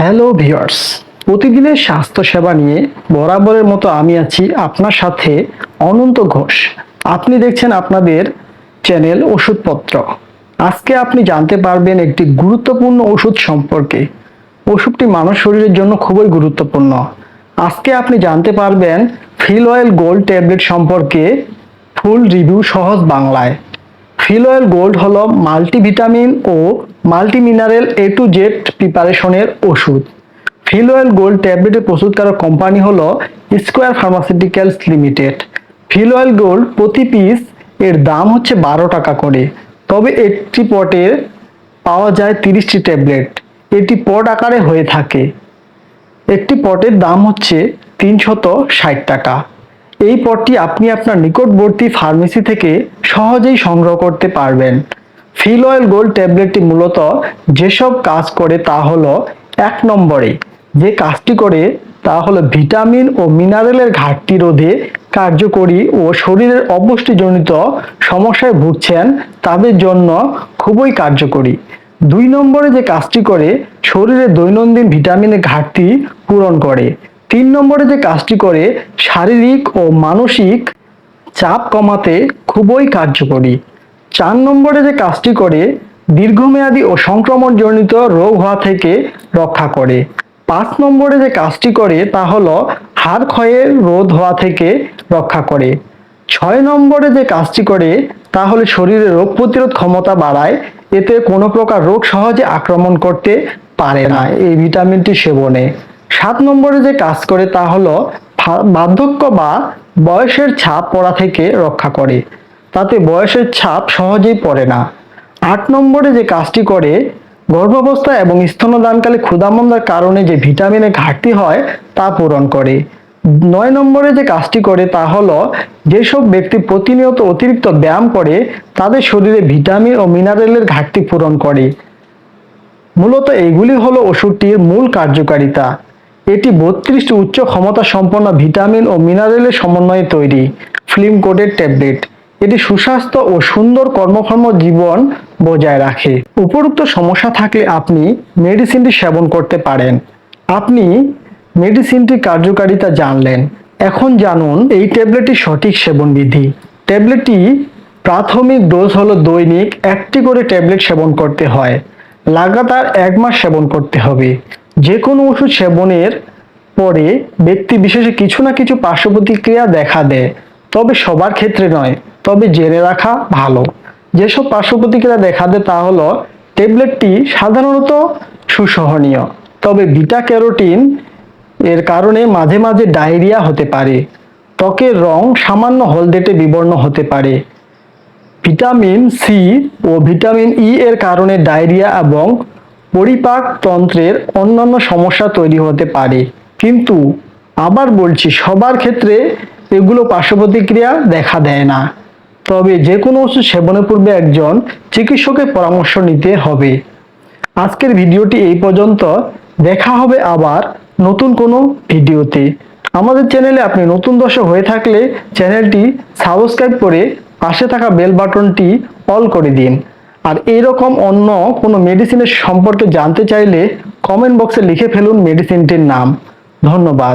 Hello viewers, প্রতিদিনের স্বাস্থ্যসেবা নিয়ে বরাবরের মতো আমি আছি আপনার সাথে অনন্ত ঘোষ। আপনি দেখছেন আপনাদের চ্যানেল ওষুধপত্র। আজকে আপনি জানতে পারবেন একটি গুরুত্বপূর্ণ ওষুধ সম্পর্কে। ওষুধটি মানব শরীরের জন্য খুবই গুরুত্বপূর্ণ। আজকে আপনি জানতে পারবেন ফিল অয়েল গোল্ড ট্যাবলেট সম্পর্কে ফুল রিভিউ সহজ বাংলায়। ফিল অয়েল গোল্ড হলো মাল্টিভিটামিন ও মাল্টিমিনারেল এ টু জেড প্রিপারেশনের ওষুধ। ফিল অয়েল গোল্ড ট্যাবলেটের প্রস্তুতকারক কোম্পানি হলো Square Pharmaceuticals Limited Filwel Gold প্রতি পিস এর দাম হচ্ছে বারো টাকা করে। তবে একটি পটে পাওয়া যায় তিরিশটি ট্যাবলেট এটি পট আকারে হয়ে থাকে। একটি পটের দাম হচ্ছে তিনশত ষাট টাকা। এই পটটি আপনি আপনার নিকটবর্তী ফার্মেসি থেকে সহজেই সংগ্রহ করতে পারবেন। ফিল অয়েল গোল্ড ট্যাবলেটটি মূলত যেসব কাজ করে তা হলো এক নম্বরে যে কাজটি করে তা হলো ভিটামিন ও মিনারেলের ঘাটতি রোধে কার্যকরী ও শরীরের অপুষ্টিজনিত সমস্যায় ভুগছেন তাদের জন্য খুবই কার্যকরী। দুই নম্বরে যে কাজটি করে, শরীরে দৈনন্দিন ভিটামিনের ঘাটতি পূরণ করে। তিন নম্বরে যে কাজটি করে, শারীরিক ও মানসিক চাপ কমাতে খুবই কার্যকরী। চার নম্বরে যে কাজটি করে, দীর্ঘমেয়াদী ও সংক্রমণজনিত রোগ হওয়া থেকে রক্ষা করে। পাঁচ নম্বরে যে কাজটি করে, তা হলো হাড় ক্ষয়ের রোধ হওয়া থেকে রক্ষা করে। ছয় নম্বরে যে কাজটি করে, তা হলো শরীরের রোগ প্রতিরোধ ক্ষমতা বাড়ায়। এতে কোনো প্রকার রোগ সহজে আক্রমণ করতে পারে না। এই ভিটামিনটি সেবনে। সাত নম্বরে যে কাজ করে তা হলো বার্ধক্য বা বয়সের ছাপ পড়া থেকে রক্ষা করে। তাতে বয়সের ছাপ সহজেই পড়ে না। আট নম্বরে যে কাজটি করে, গর্ভাবস্থা এবং স্তনদানকালে ক্ষুধামন্দার কারণে যে ভিটামিনের ঘাটতি হয়, তা পূরণ করে। নয় নম্বরে যে কাজটি করে তা হলো, যেসব ব্যক্তি প্রতিনিয়ত অতিরিক্ত ব্যায়াম করে, তাদের শরীরে ভিটামিন ও মিনারেলের ঘাটতি পূরণ করে। মূলত এইগুলি হলো ওষুধটির মূল কার্যকারিতা। এটি বত্রিশটি উচ্চ ক্ষমতা সম্পন্ন ভিটামিন ও মিনারেলের সমন্বয়ে তৈরি। Film coated tablet. এটি সুস্বাস্থ্য ও সুন্দর কর্মক্ষম জীবন বজায় রাখে। উপরোক্ত সমস্যা থাকলে আপনি মেডিসিনটি সেবন করতে পারেন। আপনি মেডিসিনটির কার্যকারিতা জানলেন। এখন জানুন এই ট্যাবলেটটির সঠিক সেবন বিধি ট্যাবলেটটি প্রাথমিক ডোজ হলো দৈনিক একটি করে ট্যাবলেট সেবন করতে হয়। লাগাতার এক মাস সেবন করতে হবে। যে কোনো ওষুধ সেবনের পরে ব্যক্তি বিশেষে কিছু না কিছু পার্শ্ব প্রতিক্রিয়া দেখা দেয়। তবে সবার ক্ষেত্রে নয়, তবে জেনে রাখা ভালো। যেসব পার্শ্ব প্রতিক্রিয়া দেখা দেয় তা হলো, ট্যাবলেটটি সাধারণত সুসহনীয়, তবে বিটা ক্যারোটিন এর কারণে মাঝে মাঝে ডায়রিয়া হতে পারে। ত্বকের রং সামান্য হলদেটে বিবর্ণ হতে পারে। ভিটামিন সি ও ভিটামিন ই এর কারণে ডায়রিয়া এবং পরিপাক তন্ত্রের অন্যান্য সমস্যা তৈরি হতে পারে। কিন্তু আবার বলছি, সবার ক্ষেত্রে এগুলো পার্শ্ব প্রতিক্রিয়া দেখা দেয় না। তবে যে কোনো ওষুধ সেবনের পূর্বে একজন চিকিৎসকের পরামর্শ নিতে হবে। আজকের ভিডিওটি এই পর্যন্ত। দেখা হবে আবার নতুন কোনো ভিডিওতে। আমাদের চ্যানেলে আপনি নতুন দর্শক হয়ে থাকলে চ্যানেলটি সাবস্ক্রাইব করে পাশে থাকা বেল বাটনটি অল করে দিন। আর এইরকম অন্য কোনো মেডিসিনের সম্পর্কে জানতে চাইলে কমেন্ট বক্সে লিখে ফেলুন মেডিসিনটির নাম। ধন্যবাদ।